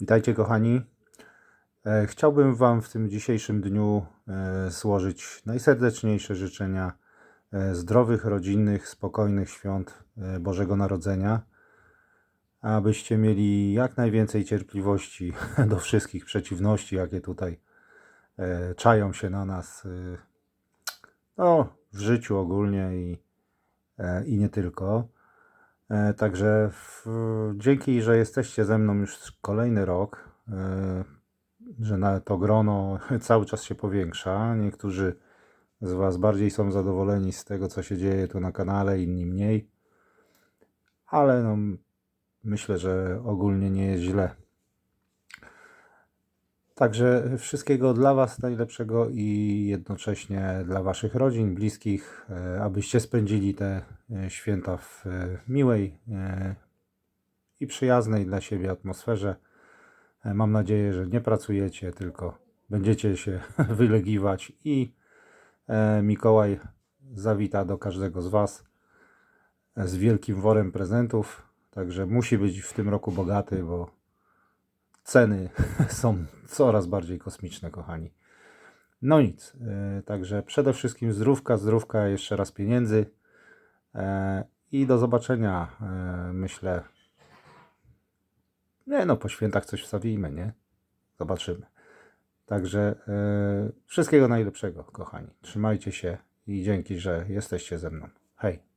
Witajcie kochani. E, Chciałbym Wam w tym dzisiejszym dniu e, złożyć najserdeczniejsze życzenia e, zdrowych, rodzinnych, spokojnych świąt Bożego Narodzenia, abyście mieli jak najwięcej cierpliwości do wszystkich przeciwności, jakie tutaj czają się na nas no, w życiu ogólnie i, i nie tylko. E, Także w, dzięki, że jesteście ze mną już kolejny rok, e, że to grono cały czas się powiększa. Niektórzy z Was bardziej są zadowoleni z tego, co się dzieje tu na kanale, inni mniej. Ale no, myślę, że ogólnie nie jest źle. Także wszystkiego dla Was najlepszego i jednocześnie dla Waszych rodzin, bliskich, e, abyście spędzili te e, święta w e, miłej i przyjaznej dla siebie atmosferze. Mam nadzieję, że nie pracujecie, tylko będziecie się wylegiwać i Mikołaj zawita do każdego z Was z wielkim worem prezentów. Także musi być w tym roku bogaty, bo ceny są coraz bardziej kosmiczne, kochani. No nic, e, także przede wszystkim zdrówka, zdrówka, jeszcze raz pieniędzy e, i do zobaczenia, e, myślę. Nie no, po świętach coś wstawimy, nie? Zobaczymy. Także wszystkiego najlepszego, kochani. Trzymajcie się i dzięki, że jesteście ze mną. Hej.